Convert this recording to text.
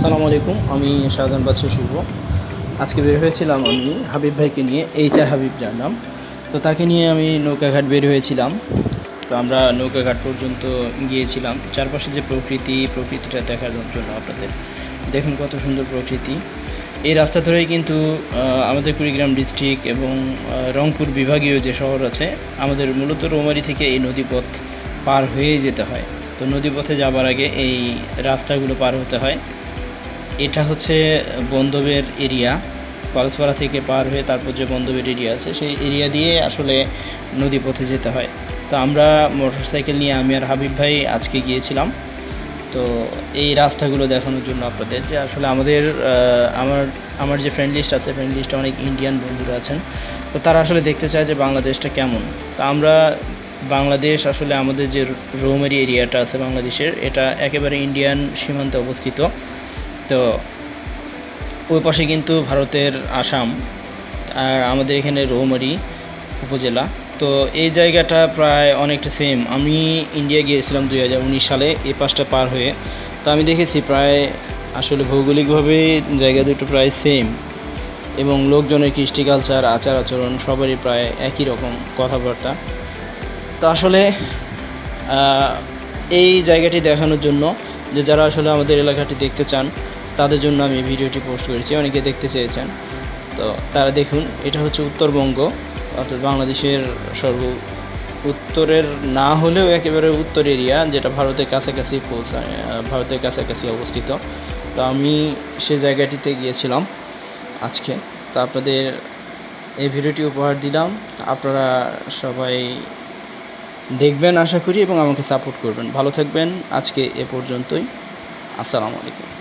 আসসালামু আলাইকুম, আমি শাহজাহান বাদশা শুভ। আজকে বের হয়েছিলাম আমি হাবিব ভাইকে নিয়ে এইচ আর হাবিব যার নাম। তো তাকে নিয়ে আমি নৌকাঘাট বের হয়েছিলাম। তো আমরা নৌকাঘাট পর্যন্ত গিয়েছিলাম। চারপাশে যে প্রকৃতি, প্রকৃতিটা দেখার জন্য আপনাদের। দেখুন কত সুন্দর প্রকৃতি। এই রাস্তা ধরেই কিন্তু আমাদের কুড়িগ্রাম ডিস্ট্রিক্ট এবং রংপুর বিভাগীয় যে শহর আছে, আমাদের মূলত রৌমারি থেকে এই নদীপথ পার হয়ে যেতে হয়। তো নদীপথে যাবার আগে এই রাস্তাগুলো পার হতে হয়। এটা হচ্ছে বন্ধবের এরিয়া কলেজপাড়া থেকে পার হয়ে তারপর যে বন্ধবের এরিয়া আছে, সেই এরিয়া দিয়ে আসলে নদী পথে যেতে হয়। তো আমরা মোটরসাইকেল নিয়ে আমি আর হাবিব ভাই আজকে গিয়েছিলাম। তো এই রাস্তাগুলো দেখানোর জন্য আপনাদের যে আসলে আমাদের আমার আমার যে ফ্রেন্ড লিস্ট আছে ফ্রেন্ড লিস্টে অনেক ইন্ডিয়ান বন্ধুরা আছেন। তো তারা আসলে দেখতে চায় যে বাংলাদেশটা কেমন। তা আমরা বাংলাদেশ আসলে আমাদের যে রোমেরি এরিয়াটা আছে বাংলাদেশের, এটা একেবারে ইন্ডিয়ান সীমান্তে অবস্থিত। তো ওই পাশে কিন্তু ভারতের আসাম আর আমাদের এখানে রৌমারি উপজেলা। তো এই জায়গাটা প্রায় অনেকটা সেম আমি ইন্ডিয়া গিয়েছিলাম দুই হাজার উনিশ সালে, এই পাশটা পার হয়ে। তো আমি দেখেছি প্রায় আসলে ভৌগোলিকভাবে জায়গা দুটো প্রায় সেম এবং লোকজনের কৃষ্টি কালচার আচার আচরণ সবারই প্রায় একই রকম কথাবার্তা। তো আসলে এই জায়গাটি দেখানোর জন্য যে যারা আসলে আমাদের এলাকাটি দেখতে চান তাদের জন্য আমি ভিডিওটি পোস্ট করেছি, অনেকে দেখতে চেয়েছেন। তো তারা দেখুন, এটা হচ্ছে উত্তরবঙ্গ, অর্থাৎ বাংলাদেশের সর্ব উত্তরের না হলেও একেবারে উত্তর এরিয়া, যেটা ভারতের কাছাকাছি পৌঁছায় ভারতের কাছাকাছি অবস্থিত। তো আমি সে জায়গাটিতে গিয়েছিলাম আজকে। তো আপনাদের এই ভিডিওটি উপহার দিলাম। আপনারা সবাই দেখবেন, আশা করি, এবং আমাকে সাপোর্ট করবেন। ভালো থাকবেন। আজকে এ পর্যন্তই। আসসালামু আলাইকুম।